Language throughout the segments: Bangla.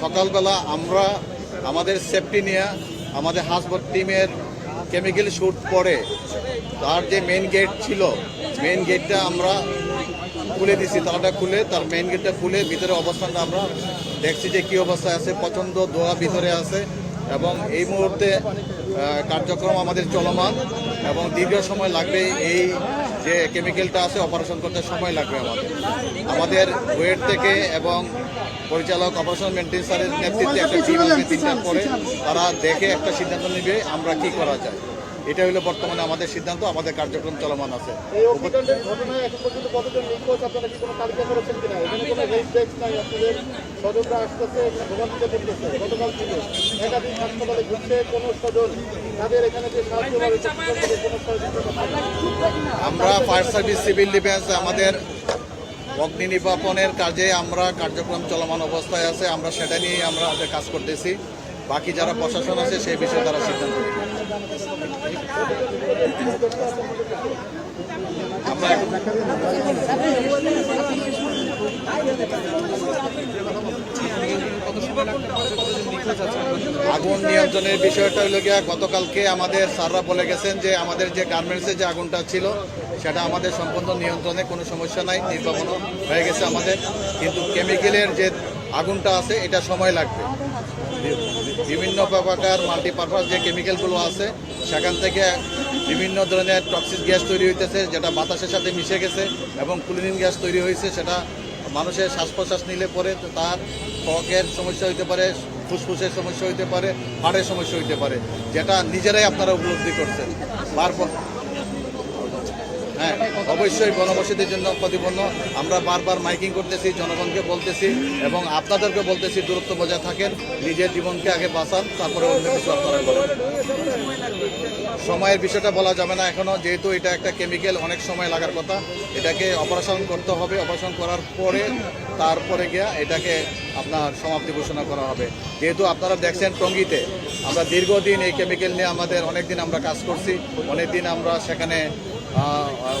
সকালবেলা আমরা আমাদের সেফটি নিয়ে আমাদের হাসপাতাল টিমের কেমিক্যাল শ্যুট পরে তার যে মেন গেট ছিল মেন গেটটা আমরা খুলে দিছি তালাটা খুলে, তার মেন গেটটা খুলে ভিতরে অবস্থানটা আমরা দেখছি যে কী অবস্থায় আছে, প্রচণ্ড দোয়া ভিতরে আছে এবং এই মুহূর্তে কার্যক্রম আমাদের চলমান এবং দীর্ঘ সময় লাগবে এই যে কেমিক্যালটা আছে অপারেশন করতে সময় লাগবে আমাদের। আমাদের ওয়েট থেকে এবং পরিচালক অপারেশন মেনটেন স্যারের নেতৃত্বে একটা টিম আসবে তিনটার পরে তারা দেখে একটা সিদ্ধান্ত নেবে আমরা কি করা যায়। এটা হলো বর্তমানে আমাদের সিদ্ধান্ত আমাদের কার্যক্রম চলমান আছে। আমরা ফায়ার সার্ভিস সিভিল ডিফেন্স আমাদের অগ্নি নির্বাপনের কাজে আমরা কার্যক্রম চলমান অবস্থায় আছে, আমরা সেটা নিয়ে আমরা কাজ করতেছি। বাকি যারা প্রশাসন আছে, সেই বিষয়ে তারা সিদ্ধান্ত আগুন নিয়ন্ত্রণের বিষয়টা হলো গিয়া গতকালকে আমাদের স্যাররা বলে গেছেন যে আমাদের যে গার্মেন্টসের যে আগুনটা ছিল সেটা আমাদের সম্পূর্ণ নিয়ন্ত্রণে কোনো সমস্যা নাই নির্বাপনও হয়ে গেছে আমাদের। কিন্তু কেমিক্যালের যে আগুনটা আছে, এটা সময় লাগবে। বিভিন্ন প্রকার মাল্টিপারপাস যে কেমিক্যালগুলো আছে, সেখান থেকে বিভিন্ন ধরনের টক্সিক গ্যাস তৈরি হইতেছে, যেটা বাতাসের সাথে মিশে গেছে এবং ক্লোরিন গ্যাস তৈরি হয়েছে, সেটা মানুষের শ্বাস প্রশ্বাস নিলে পরে তার ত্বকের সমস্যা হইতে পারে, ফুসফুসের সমস্যা হইতে পারে, হাড়ের সমস্যা হইতে পারে, যেটা নিজেরাই আপনারা উপলব্ধি করছেন। বারবার হ্যাঁ অবশ্যই গণবসতির জন্য প্রতিপন্ন আমরা বারবার মাইকিং করতেছি, জনগণকে বলতেছি এবং আপনাদেরকে বলতেছি, দূরত্ব বজায় থাকেন, নিজের জীবনকে আগে বাঁচান, তারপরে অন্য সময়ের বিষয়টা বলা যাবে না এখনও, যেহেতু এটা একটা কেমিক্যাল অনেক সময় লাগার কথা। এটাকে অপারেশন করতে হবে অপারেশন করার পরে, তারপরে গিয়া এটাকে আপনার সমাপ্তি ঘোষণা করা হবে। যেহেতু আপনারা দেখছেন টঙ্গিতে, আমরা দীর্ঘদিন এই কেমিক্যাল নিয়ে আমাদের অনেক দিন আমরা কাজ করছি অনেক দিন আমরা সেখানে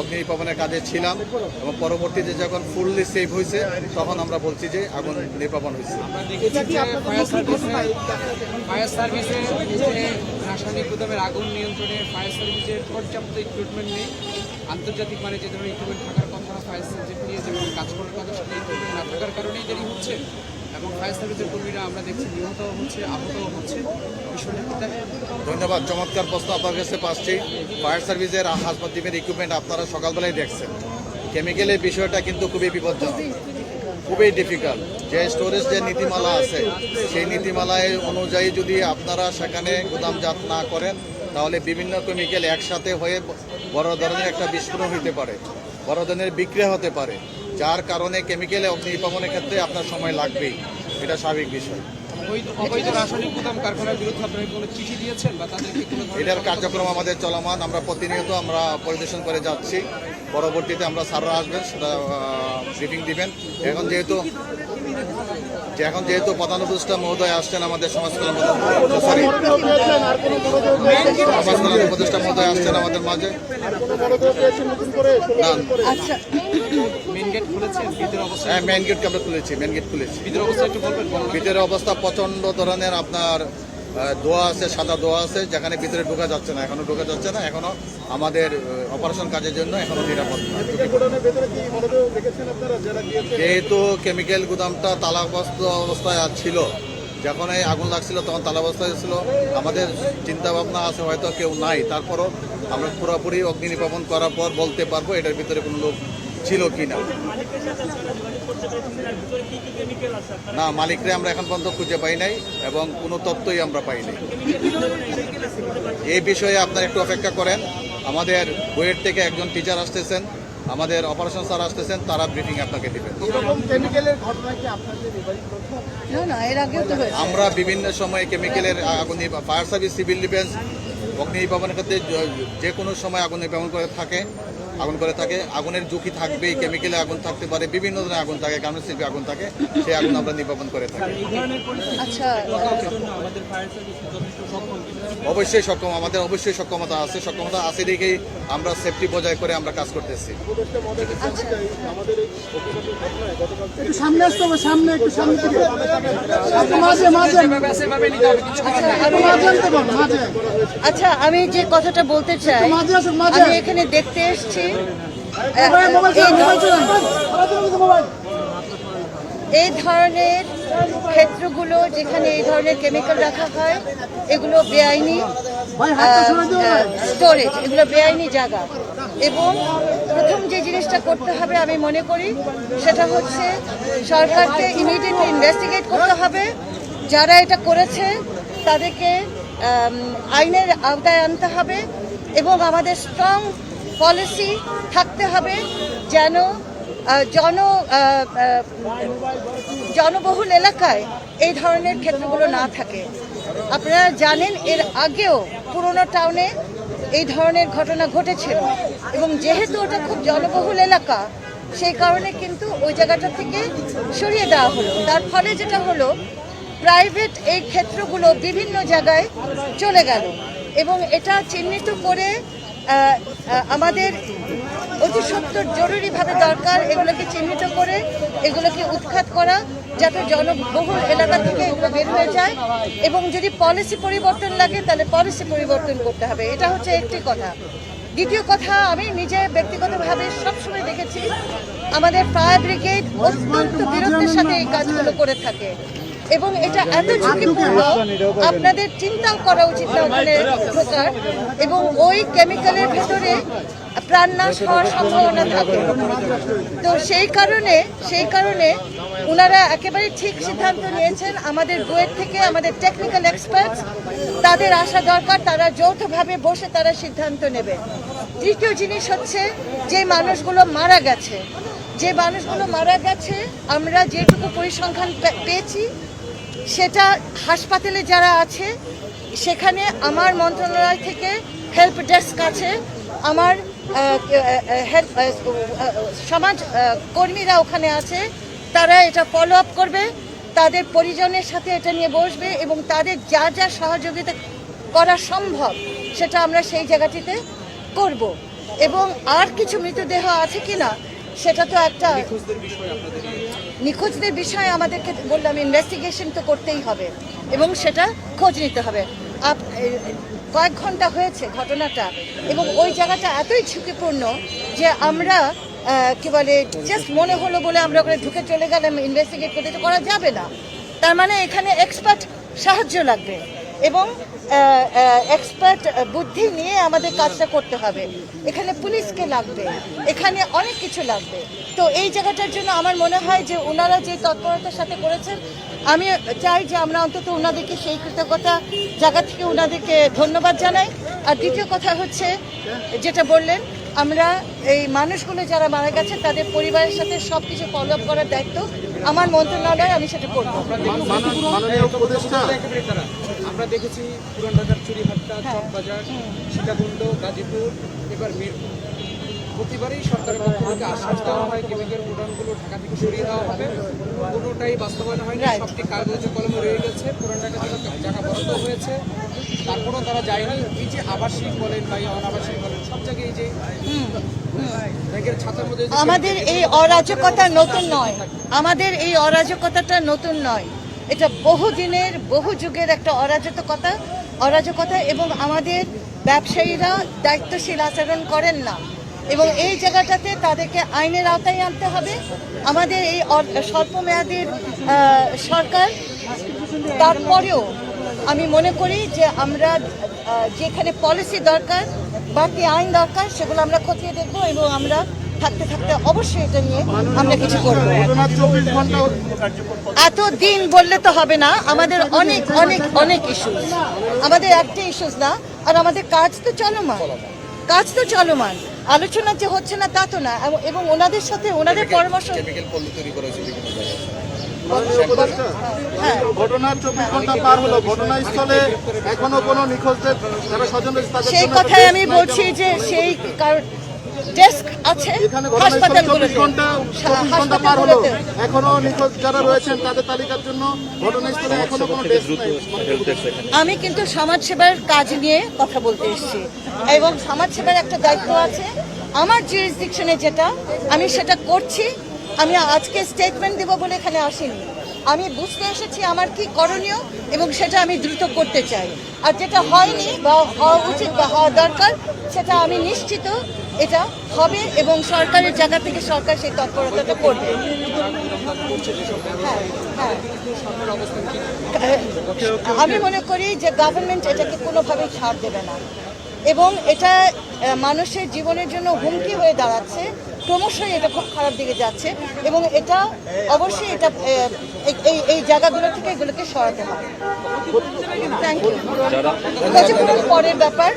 অগ্নি নির্বাপনের কাজে ছিলাম এবং পরবর্তীতে যখন ফুললি সেভ হয়েছে তখন আমরা বলছি যে আগুন নির্বাপন হয়েছে। আমরা ফায়ার রাসায়নিক গুদামের আগুন নিয়ন্ত্রণে ফায়ার সার্ভিসের পর্যাপ্ত ইকুইপমেন্ট নেই। আন্তর্জাতিক মানে যে ধরনের ইকুইপমেন্ট থাকার কথা ফায়ার সার্ভিস নিয়ে যেমন কাজ করার কথা সেটা ইকুইপমেন্ট না থাকার কারণেই দেরি হচ্ছে। এবং ফায়ার সার্ভিসের কর্মীরা আমরা দেখছি নিহত হচ্ছে, আহত হচ্ছে? ধন্যবাদ, চমৎকার প্রশ্ন আপনার কাছে পাচ্ছি। ফায়ার সার্ভিসের হাসপাতাল টিমের ইকুইপমেন্ট আপনারা সকালবেলায় দেখছেন। কেমিক্যালের বিষয়টা কিন্তু খুবই বিপজ্জনক, খুবই ডিফিকাল্ট যে স্টোরেজ যে নীতিমালা আছে, সেই নীতিমালায় অনুযায়ী যদি আপনারা সেখানে গুদামজাত না করেন, তাহলে বিভিন্ন কেমিক্যাল একসাথে হয়ে বড় ধরনের একটা বিস্ফোরণ হতে পারে, বড় ধরনের বিক্রিয়া হতে পারে। যার কারণে কেমিক্যালে অগ্নি নির্বাপনের ক্ষেত্রে আপনার সময় লাগবেই। এটা স্বাভাবিক বিষয়। অবৈধ রাসায়নিক গুদাম কারখানার বিরুদ্ধে আপনারা কোনো চিঠি দিয়েছেন বা তাদেরকে এটার কার্যক্রম আমাদের চলমান আমরা প্রতিনিয়ত আমরা পরিদর্শন করে যাচ্ছি। পরবর্তীতে আমরা স্যাররা আসবেন সেটা ব্রিফিং দিবেন। এখন যেহেতু এখন যেহেতু প্রধান উপদেষ্টা মহোদয় আসছেন আমাদের সমাজ কল্যাণ সরি কল্যাণ উপদেষ্টা মহোদয় আসছেন আমাদের মাঝে। করে না মেন গেট খুলেছেন ভিতরে অবস্থা হ্যাঁ মেন গেটকে আমরা খুলেছি মেন গেট খুলেছি। ভিতরে অবস্থা একটু বলবেন ভিতরের অবস্থা প্রচণ্ড ধরনের আপনার দোয়া আছে সাদা দোয়া আছে যেখানে ভিতরে ঢোকা যাচ্ছে না এখনও ঢোকা যাচ্ছে না এখনও আমাদের অপারেশন কাজের জন্য এখনও নিরাপদ যেহেতু কেমিক্যাল গুদামটা তালাবস্ত অবস্থায় আর ছিল যখন এই আগুন লাগছিল তখন তালাবস্থায় ছিল। আমাদের চিন্তা ভাবনা আছে হয়তো কেউ নাই। তারপরও আমরা পুরোপুরি অগ্নি নির্বাপন করার পর বলতে পারব এটার ভিতরে কোনো লোক ছিল কি না? না মালিকরে আমরা এখন পর্যন্ত খুঁজে পাই নাই এবং কোনো তথ্যই আমরা পাই নাই। এই বিষয়ে আপনারা একটু অপেক্ষা করেন। আমাদের বইয়ের থেকে একজন টিচার আসতেছেন আমাদের অপারেশন স্যার আসতেছেন তারা ব্রিফিং আপনাকে দেবেন। এরকম কেমিক্যালের ঘটনা কি আপনাদের বিবাহিত প্রথম? না না এর আগেও তো হয়েছে। আমরা বিভিন্ন সময়ে কেমিক্যালের আগুন ফায়ার সার্ভিস সিভিল ডিফেন্স অগ্নি নির্বাপনের ক্ষেত্রে যে কোনো সময় আগুন নির্বাপন করে থাকে। আগুন করে থাকে। আগুনের ঝুঁকি থাকবেই কেমিক্যালে আগুন থাকতে পারে বিভিন্ন ধরনের আগুন থাকে গার্মেন্টস শিল্পে আগুন থাকে সেই আগুন আমরা নির্বাপন করে থাকি। আচ্ছা। অবশ্যই সক্ষম আমাদের অবশ্যই সক্ষমতা আছে সক্ষমতা আছে দেখেই আমরা সেফটি বজায় করে আমরা কাজ করতেছি। সামনে আসতে হবে সামনে একটু সামনে থেকে। মাঝে মাঝে। মাঝে আচ্ছা আমি যে কথাটা বলতে চাই মাঝে মাঝে আমি এখানে দেখতে এসেছি এই ধরনের ক্ষেত্রগুলো যেখানে এই ধরনের কেমিক্যাল রাখা হয় এগুলো বেআইনি। স্টোরেজ এগুলো বেআইনি জায়গা এবং প্রথম যে জিনিসটা করতে হবে আমি মনে করি সেটা হচ্ছে সরকারকে ইমিডিয়েটলি ইনভেস্টিগেট করতে হবে যারা এটা করেছে তাদেরকে আইনের আওতায় আনতে হবে এবং আমাদের স্ট্রং পলিসি থাকতে হবে যেন জন জনবহুল এলাকায় এই ধরনের ক্ষেত্রগুলো না থাকে। আপনারা জানেন, এর আগেও পুরোনো টাউনে এই ধরনের ঘটনা ঘটেছিল এবং যেহেতু ওটা খুব জনবহুল এলাকা, সেই কারণে কিন্তু ওই জায়গাটা থেকে সরিয়ে দেওয়া হলো। তার ফলে যেটা হলো, প্রাইভেট এই ক্ষেত্রগুলো বিভিন্ন জায়গায় চলে গেল এবং এটা চিহ্নিত করে আমাদের অতি সত্তর জরুরিভাবে দরকার এগুলোকে চিহ্নিত করে, এগুলোকে উৎখাত করা, যাতে জনবহুল এলাকা থেকে এগুলো বের হয়ে যায়। এবং যদি পলিসি পরিবর্তন লাগে, তাহলে পলিসি পরিবর্তন করতে হবে। এটা হচ্ছে একটি কথা। দ্বিতীয় কথা, আমি নিজে ব্যক্তিগতভাবে সবসময় দেখেছি, আমাদের ফায়ার ব্রিগেড অত্যন্ত বীরত্বের সাথে এই কাজগুলো করে থাকে। এবং এটা এত ঝুঁকিপূর্ণ, আপনাদের চিন্তাও করা উচিত না ওখানে ঢোকার। এবং ওই কেমিক্যালের ভেতরে প্রাণনাশ হওয়ার সম্ভাবনা থাকে। তো সেই কারণে সেই কারণে ওনারা একেবারে ঠিক সিদ্ধান্ত নিয়েছেন, আমাদের বইয়ের থেকে আমাদের টেকনিক্যাল এক্সপার্টস তাদের আসা দরকার, তারা যৌথভাবে বসে তারা সিদ্ধান্ত নেবে। তৃতীয় জিনিস হচ্ছে, যে মানুষগুলো মারা গেছে, যে মানুষগুলো মারা গেছে, আমরা যেটুকু পরিসংখ্যান পেয়েছি সেটা হাসপাতালে যারা আছে, সেখানে আমার মন্ত্রণালয় থেকে হেল্প ডেস্ক আছে। আমার সমাজ কর্মীরা ওখানে আছে। তারা এটা ফলো আপ করবে। তাদের পরিজনের সাথে এটা নিয়ে বসবে এবং তাদের যা যা সহযোগিতা করা সম্ভব, সেটা আমরা সেই জায়গাটিতে করব। এবং আর কিছু মৃতদেহ আছে কি না সেটা তো একটা নিখোঁজদের বিষয়ে আমাদেরকে বললাম ইনভেস্টিগেশন তো করতেই হবে এবং সেটা খোঁজ নিতে হবে। আপ কয়েক ঘণ্টা হয়েছে ঘটনাটা এবং ওই জায়গাটা এতই ঝুঁকিপূর্ণ যে আমরা কী বলে জাস্ট মনে হলো বলে আমরা ওখানে ঢুকে চলে গেলাম ইনভেস্টিগেট করতে করা যাবে না। তার মানে এখানে এক্সপার্ট সাহায্য লাগবে। এবং এক্সপার্ট বুদ্ধি নিয়ে আমাদের কাজটা করতে হবে। এখানে পুলিশকে লাগবে, এখানে অনেক কিছু লাগবে। তো এই জায়গাটার জন্য আমার মনে হয় যে ওনারা যে তৎপরতার সাথে করেছেন, আমি চাই যে আমরা অন্তত ওনাদেরকে সেই কৃতজ্ঞতা জায়গা থেকে ওনাদেরকে ধন্যবাদ জানাই। আর দ্বিতীয় কথা হচ্ছে, যেটা বললেন, আমরা এই মানুষগুলো যারা মারা গেছে, তাদের পরিবারের সাথে সব কিছু ফলো আপ করার দায়িত্ব আমার মন্ত্রণালয় আমি সেটা করব। আমরা দেখেছি পুরান ঢাকার চুরিহাট্টা চকবাজার সীতাকুণ্ড গাজীপুর এবার মিরপুর। প্রতিবারই সরকারের পক্ষ থেকে আশ্বাস দেওয়া হয় কেমিক্যাল উড়ানগুলো ঢাকা থেকে সরিয়ে দেওয়া হবে। কোনোটাই বাস্তবায়ন হয়নি. সবটি কাগজে কলমে রয়ে গেছে। পুরান ঢাকা থেকে জায়গা বরাদ্দ হয়েছে। তারপরেও তারা যায়নি। এই যে আবাসিক বলেন বা অনাবাসিক বলেন সব জায়গায় এই যে আমাদের এই অরাজকতা নতুন নয়। আমাদের এই অরাজকতাটা নতুন নয়। এটা বহু দিনের বহু যুগের একটা অরাজকতা অরাজকতা এবং আমাদের ব্যবসায়ীরা দায়িত্বশীল আচরণ করেন না। এবং এই জায়গাটাতে তাদেরকে আইনের আওতায় আনতে হবে। আমাদের এই স্বল্পমেয়াদীর সরকার, তারপরেও আমি মনে করি যে আমরা যেখানে পলিসি দরকার, বাকি আইন দরকার, সেগুলো আমরা খতিয়ে দেখব এবং আমরা থাকতে থাকতে অবশ্যই এটা নিয়ে আমরা কিছু করব। এত দিন বললে তো হবে না আমাদের অনেক অনেক অনেক ইস্যুস আমাদের একটা ইস্যুস না আর আমাদের কাজ তো চলমান। কাজ তো চলমান। আলোচনা যে হচ্ছে না তা তো না এবং- এবং ওনাদের সাথে ওনাদের পরামর্শ হ্যাঁ সেই কথাই আমি বলছি যে সেই কারণ ডেস্ক আছে হাসপাতালগুলোতে। ঘণ্টা চব্বিশ ঘণ্টা পার হলো। এখনও নিখোঁজ যারা রয়েছেন তাদের তালিকার জন্য ঘটনাস্থলে এখনও কোনো ডেস্ক নেই। আমি কিন্তু সমাজসেবার কাজ নিয়ে কথা বলতে এসেছি। এবং সমাজসেবার একটা দায়িত্ব আছে। আমার জুরিসডিকশনে যেটা আমি সেটা করছি। আমি আজকে স্টেটমেন্ট দেবো বলে এখানে আসিনি। আমি বুঝতে এসেছি আমার কি করণীয় এবং সেটা আমি দ্রুত করতে চাই। আর যেটা হয়নি বা হওয়া উচিত বা হওয়া দরকার, সেটা আমি নিশ্চিত এটা হবে এবং সরকারের জায়গা থেকে সরকার সেই তৎপরতাটা করবে। হ্যাঁ হ্যাঁ। আমি মনে করি যে গভর্নমেন্ট এটাকে কোনোভাবেই ছাড় দেবে না। এবং এটা মানুষের জীবনের জন্য হুমকি হয়ে দাঁড়াচ্ছে। ক্রমশই এটা খুব খারাপ দিকে যাচ্ছে এবং এটা অবশ্যই এটা এই- এই জায়গাগুলো থেকে এগুলোকে সরাতে হবে। থ্যাংক ইউ ক্ষতিপূরণ পরের ব্যাপার,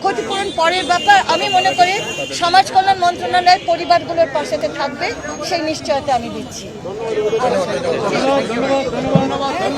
ক্ষতিপূরণ পরের ব্যাপার, আমি মনে করি সমাজ কল্যাণ মন্ত্রণালয় পরিবারগুলোর পাশে থাকবে, সেই নিশ্চয়তা আমি দিচ্ছি।